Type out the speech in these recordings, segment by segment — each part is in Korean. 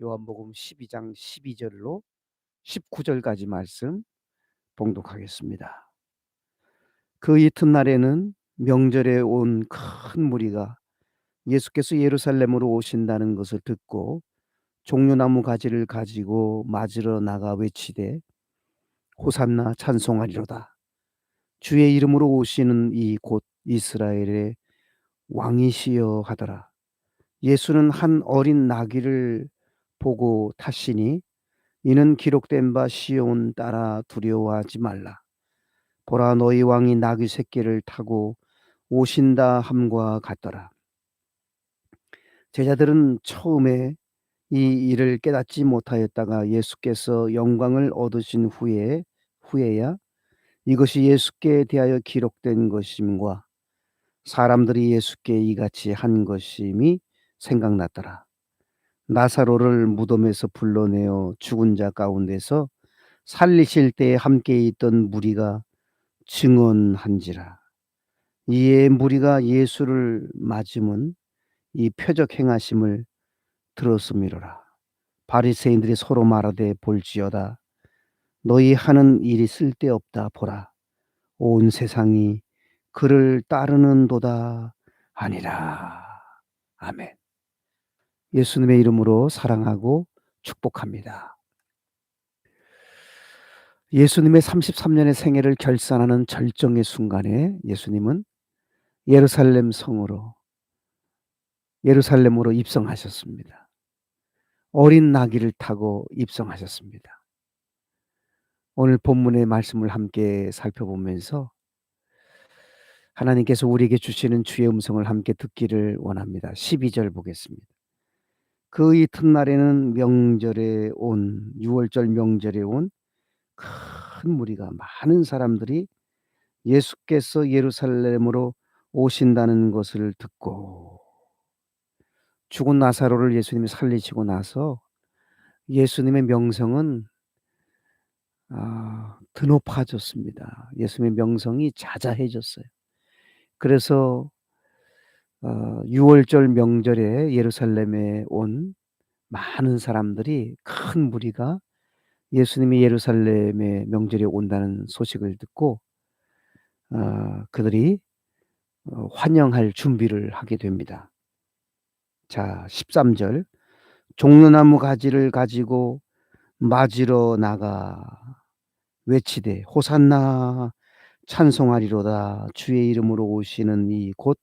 요한복음 12장 12절로 19절까지 말씀 봉독하겠습니다. 그 이튿날에는 명절에 온 큰 무리가 예수께서 예루살렘으로 오신다는 것을 듣고 종려나무 가지를 가지고 맞으러 나가 외치되 호산나 찬송하리로다. 주의 이름으로 오시는 이 곧 이스라엘의 왕이시여 하더라. 예수는 한 어린 나귀를 보고 탔으니 이는 기록된 바 시온 따라 두려워하지 말라. 보라 너희 왕이 나귀 새끼를 타고 오신다 함과 같더라. 제자들은 처음에 이 일을 깨닫지 못하였다가 예수께서 영광을 얻으신 후에 후에야 이것이 예수께 대하여 기록된 것임과 사람들이 예수께 이같이 한 것임이 생각났더라. 나사로를 무덤에서 불러내어 죽은 자 가운데서 살리실 때에 함께 있던 무리가 증언한지라. 이에 무리가 예수를 맞으면 이 표적 행하심을 들었음이로라. 바리새인들이 서로 말하되 볼지어다. 너희 하는 일이 쓸데없다 보라. 온 세상이 그를 따르는도다 아니라. 아멘. 예수님의 이름으로 사랑하고 축복합니다. 예수님의 33년의 생애를 결산하는 절정의 순간에 예수님은 예루살렘 성으로 예루살렘으로 입성하셨습니다. 어린 나귀를 타고 입성하셨습니다. 오늘 본문의 말씀을 함께 살펴보면서 하나님께서 우리에게 주시는 주의 음성을 함께 듣기를 원합니다. 12절 보겠습니다. 그 이튿날에는 명절에 온 6월절 명절에 온 큰 무리가 많은 사람들이 예수께서 예루살렘으로 오신다는 것을 듣고 죽은 나사로를 예수님이 살리시고 나서 예수님의 명성은 아, 드높아졌습니다. 예수님의 명성이 자자해졌어요. 그래서 어, 6월절 명절에 예루살렘에 온 많은 사람들이 큰 무리가 예수님이 예루살렘의 명절에 온다는 소식을 듣고 어, 그들이 어, 환영할 준비를 하게 됩니다. 자, 13절. 종려나무 가지를 가지고 맞으러 나가 외치되 호산나 찬송하리로다 주의 이름으로 오시는 이 곧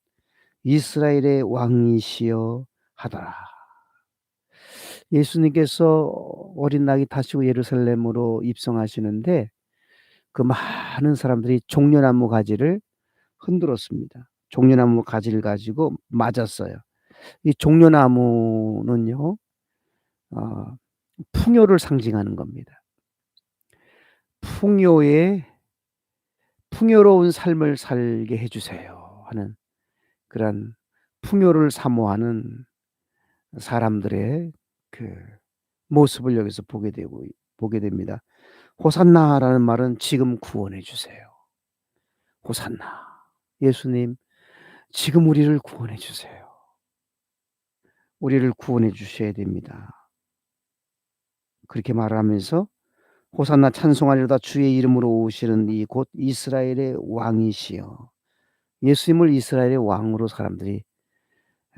이스라엘의 왕이시여 하더라. 예수님께서 어린 낙이 타시고 예루살렘으로 입성하시는데 그 많은 사람들이 종려나무 가지를 흔들었습니다. 종려나무 가지를 가지고 맞았어요. 이 종려나무는요, 어, 풍요를 상징하는 겁니다. 풍요에 풍요로운 삶을 살게 해주세요 하는 그런 풍요를 사모하는 사람들의 그 모습을 여기서 보게 되고 보게 됩니다. 호산나라는 말은 지금 구원해 주세요. 호산나. 예수님 지금 우리를 구원해 주세요. 우리를 구원해 주셔야 됩니다. 그렇게 말하면서 호산나 찬송하리로다 주의 이름으로 오시는 이 곧 이스라엘의 왕이시여. 예수님을 이스라엘의 왕으로 사람들이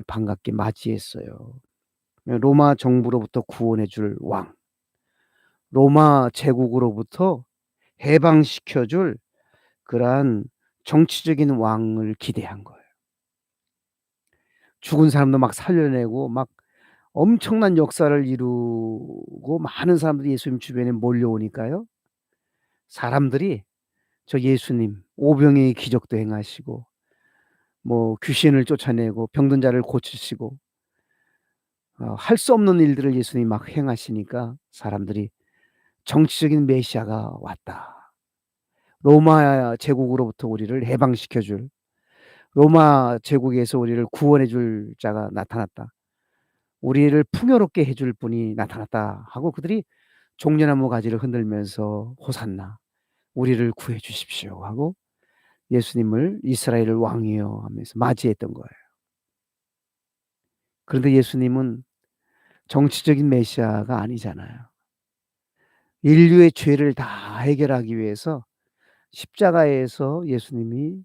반갑게 맞이했어요. 로마 정부로부터 구원해 줄 왕. 로마 제국으로부터 해방시켜 줄 그러한 정치적인 왕을 기대한 거예요. 죽은 사람도 막 살려내고 막 엄청난 역사를 이루고 많은 사람들이 예수님 주변에 몰려오니까요. 사람들이 저 예수님 오병의 기적도 행하시고 뭐 귀신을 쫓아내고 병든 자를 고치시고 어, 할 수 없는 일들을 예수님이 막 행하시니까 사람들이 정치적인 메시아가 왔다. 로마 제국으로부터 우리를 해방시켜 줄 로마 제국에서 우리를 구원해 줄 자가 나타났다. 우리를 풍요롭게 해줄 분이 나타났다 하고 그들이 종려나무 가지를 흔들면서 호산나 우리를 구해 주십시오 하고 예수님을 이스라엘을 왕이여 하면서 맞이했던 거예요. 그런데 예수님은 정치적인 메시아가 아니잖아요. 인류의 죄를 다 해결하기 위해서 십자가에서 예수님이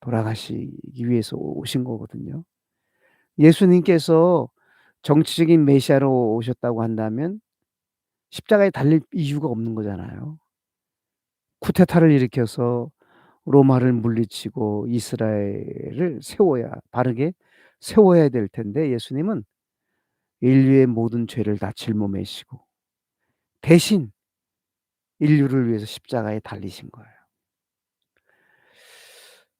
돌아가시기 위해서 오신 거거든요. 예수님께서 정치적인 메시아로 오셨다고 한다면 십자가에 달릴 이유가 없는 거잖아요. 쿠데타를 일으켜서 로마를 물리치고 이스라엘을 세워야 바르게 세워야 될 텐데 예수님은 인류의 모든 죄를 다 짊어매시고 대신 인류를 위해서 십자가에 달리신 거예요.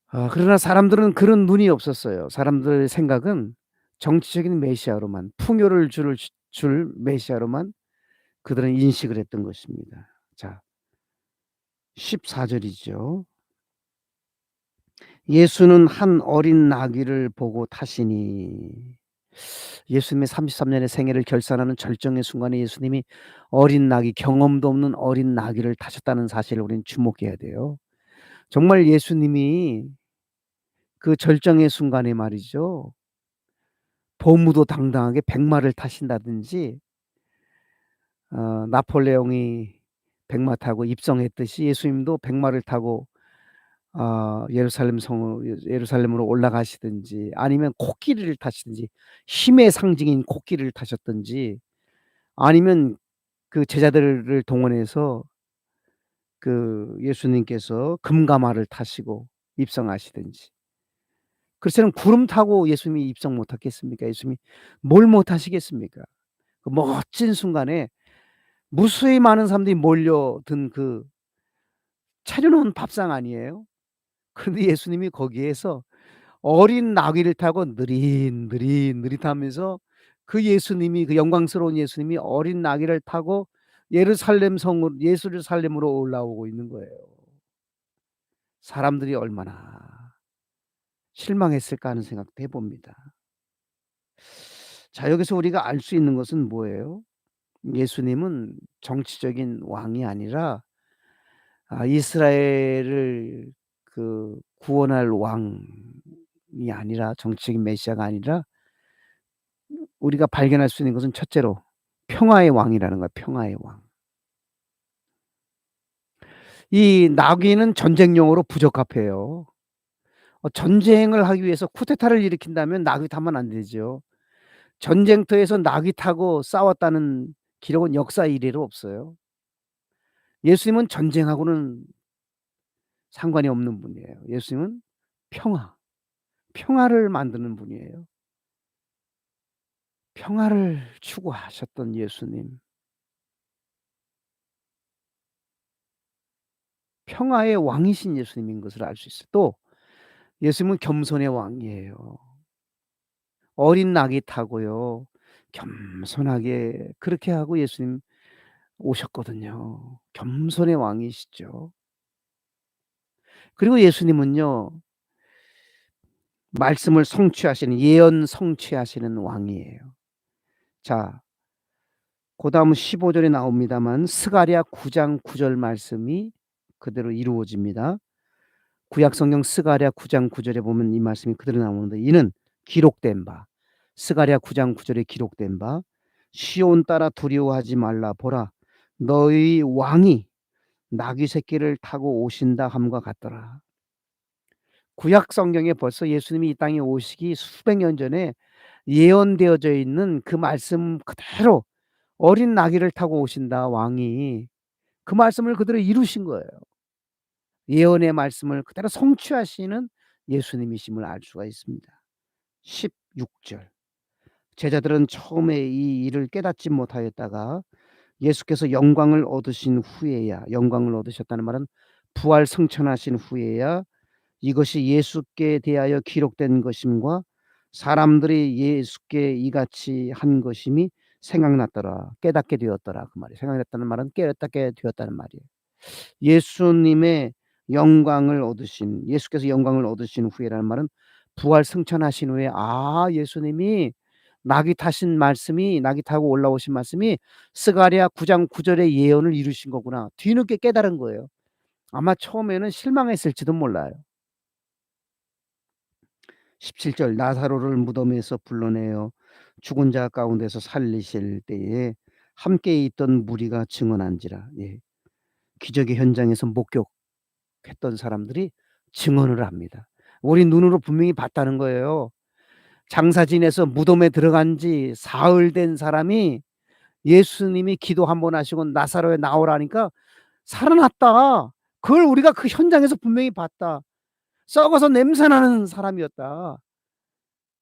아 그러나 사람들은 그런 눈이 없었어요. 사람들의 생각은 정치적인 메시아로만 풍요를 줄 줄 메시아로만 그들은 인식을 했던 것입니다. 자 14 절이죠. 예수는 한 어린 나귀를 보고 타시니 예수님의 33 년의 생애를 결산하는 절정의 순간에 예수님이 어린 나귀 경험도 없는 어린 나귀를 타셨다는 사실을 우리는 주목해야 돼요. 정말 예수님이 그 절정의 순간에 말이죠. 보무도 당당하게 백마를 타신다든지 어 나폴레옹이 백마 타고 입성했듯이 예수님도 백마를 타고 어 예루살렘 성으로 예루살렘으로 올라가시든지 아니면 코끼리를 타시든지 힘의 상징인 코끼리를 타셨든지 아니면 그 제자들을 동원해서 그 예수님께서 금가마를 타시고 입성하시든지 않으면 구름 타고 예수님이 입성 못 하겠습니까? 예수님이 뭘 못 하시겠습니까? 그 멋진 순간에 무수히 많은 사람들이 몰려든 그 차려 놓은 밥상 아니에요? 그런데 예수님이 거기에서 어린 나귀를 타고 느릿 느릿 느릿하면서 그 예수님이 그 영광스러운 예수님이 어린 나귀를 타고 예루살렘 성으로 예루살렘으로 올라오고 있는 거예요. 사람들이 얼마나 실망했을까 하는 생각도 해 봅니다. 자 여기서 우리가 알 수 있는 것은 뭐예요? 예수님은 정치적인 왕이 아니라 아 이스라엘을 그 구원할 왕이 아니라 정치적인 메시아가 아니라 우리가 발견할 수 있는 것은 첫째로 평화의 왕이라는 거야 평화의 왕. 이 나귀는 전쟁용으로 부적합해요. 어 전쟁을 하기 위해서 쿠데타를 일으킨다면 나귀 타면 안 되죠. 전쟁터에서 나귀 타고 싸웠다는 기록은 역사 이래로 없어요. 예수님은 전쟁하고는 상관이 없는 분이에요. 예수님은 평화, 평화를 만드는 분이에요. 평화를 추구하셨던 예수님. 평화의 왕이신 예수님인 것을 알 수 있어요. 또 예수님은 겸손의 왕이에요. 어린 나귀 타고요. 겸손하게 그렇게 하고 예수님 오셨거든요. 겸손의 왕이시죠. 그리고 예수님은요. 말씀을 성취하시는 예언 성취하시는 왕이에요. 자. 그 다음 15 절에 나옵니다만 스가랴 9장 9절 말씀이 그대로 이루어집니다. 구약 성경 스가랴 9장 9 절에 보면 이 말씀이 그대로 나오는데 이는 기록된 바 스가랴 9장 9 절에 기록된 바 시온 따라 두려워하지 말라 보라 너희 왕이 나귀 새끼를 타고 오신다 함과 같더라. 구약 성경에 벌써 예수님이 이 땅에 오시기 수백 년 전에 예언되어져 있는 그 말씀 그대로 어린 나귀를 타고 오신다 왕이 그 말씀을 그대로 이루신 거예요. 예언의 말씀을 그대로 성취하시는 예수님이심을 알 수가 있습니다. 16절. 제자들은 처음에 이 일을 깨닫지 못하였다가 예수께서 영광을 얻으신 후에야 영광을 얻으셨다는 말은 부활 승천하신 후에야 이것이 예수께 대하여 기록된 것임과 사람들이 예수께 이같이 한 것임이 생각났더라. 깨닫게 되었더라. 그 말이에요. 생각났다는 말은 깨닫게 되었다는 말이에요. 예수님의 영광을 얻으신 예수께서 영광을 얻으신 후에라는 말은 부활 승천하신 후에 아 예수님이 나귀 타신 말씀이 나귀 타고 올라오신 말씀이 스가랴 9장 9 절의 예언을 이루신 거구나. 뒤늦게 깨달은 거예요. 아마 처음에는 실망했을지도 몰라요. 17절 나사로를 무덤에서 불러내어 죽은 자 가운데서 살리실 때에 함께 있던 무리가 증언한지라. 예. 기적의 현장에서 목격했던 사람들이 증언을 합니다. 우리 눈으로 분명히 봤다는 거예요. 장사 지내서 무덤에 들어간 지 사흘 된 사람이 예수님이 기도 한 번 하시고 나사로에 나오라니까 살아났다. 그걸 우리가 그 현장에서 분명히 봤다. 썩어서 냄새나는 사람이었다.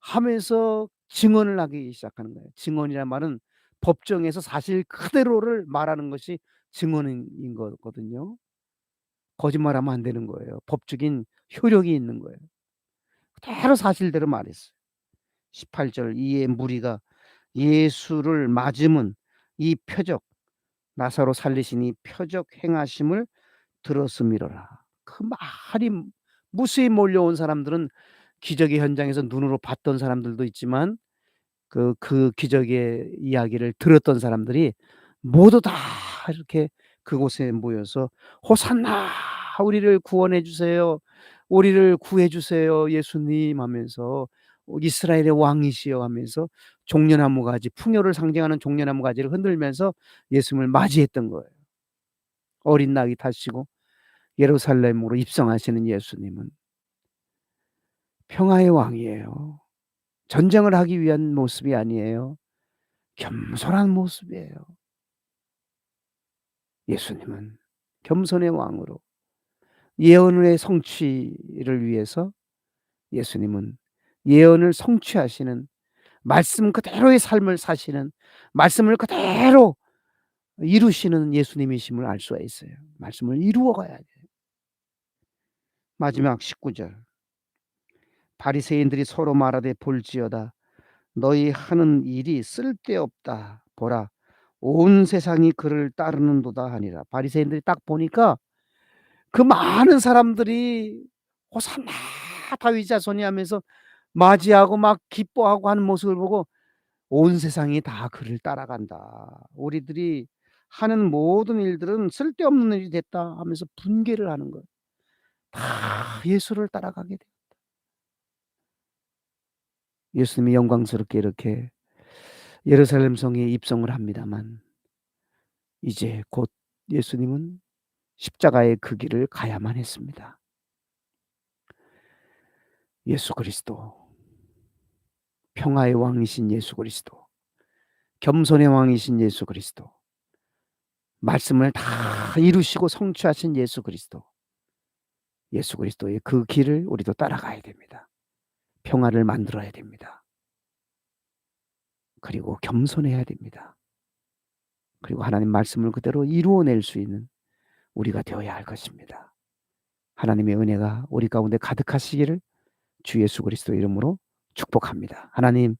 하면서 증언을 하기 시작하는 거예요. 증언이란 말은 법정에서 사실 그대로를 말하는 것이 증언인 거거든요. 거짓말하면 안 되는 거예요. 법적인 효력이 있는 거예요. 그대로 사실대로 말했어요. 18절 이에 무리가 예수를 맞으면 이 표적 나사로 살리신 이 표적 행하심을 들었음이로라. 그 말이 무수히 몰려온 사람들은 기적의 현장에서 눈으로 봤던 사람들도 있지만 그, 그 기적의 이야기를 들었던 사람들이 모두 다 이렇게 그곳에 모여서 호산나 우리를 구원해 주세요. 우리를 구해 주세요. 예수님 하면서 이스라엘의 왕이시여 하면서 종려나무 가지 풍요를 상징하는 종려나무 가지를 흔들면서 예수님을 맞이했던 거예요. 어린 낙이 타시고 예루살렘으로 입성하시는 예수님은 평화의 왕이에요. 전쟁을 하기 위한 모습이 아니에요. 겸손한 모습이에요. 예수님은 겸손의 왕으로 예언의 성취를 위해서 예수님은 예언을 성취하시는 말씀 그대로의 삶을 사시는 말씀을 그대로 이루시는 예수님이심을 알 수가 있어요. 말씀을 이루어 가야 돼요. 마지막 19절. 바리새인들이 서로 말하되 볼지어다 너희 하는 일이 쓸데없다 보라 온 세상이 그를 따르는도다 하니라 바리새인들이 딱 보니까 그 많은 사람들이 호산나 다윗 자손이 하면서 맞이하고 막 기뻐하고 하는 모습을 보고 온 세상이 다 그를 따라간다. 우리들이 하는 모든 일들은 쓸데없는 일이 됐다 하면서 분개를 하는 거예요. 다 예수를 따라가게 돼. 예수님이 영광스럽게 이렇게 예루살렘 성에 입성을 합니다만 이제 곧 예수님은 십자가의 그 길을 가야만 했습니다. 예수 그리스도 평화의 왕이신 예수 그리스도 겸손의 왕이신 예수 그리스도 말씀을 다 이루시고 성취하신 예수 그리스도 예수 그리스도의 그 길을 우리도 따라가야 됩니다. 평화를 만들어야 됩니다. 그리고 겸손해야 됩니다. 그리고 하나님 말씀을 그대로 이루어낼 수 있는 우리가 되어야 할 것입니다. 하나님의 은혜가 우리 가운데 가득하시기를 주 예수 그리스도 이름으로 축복합니다. 하나님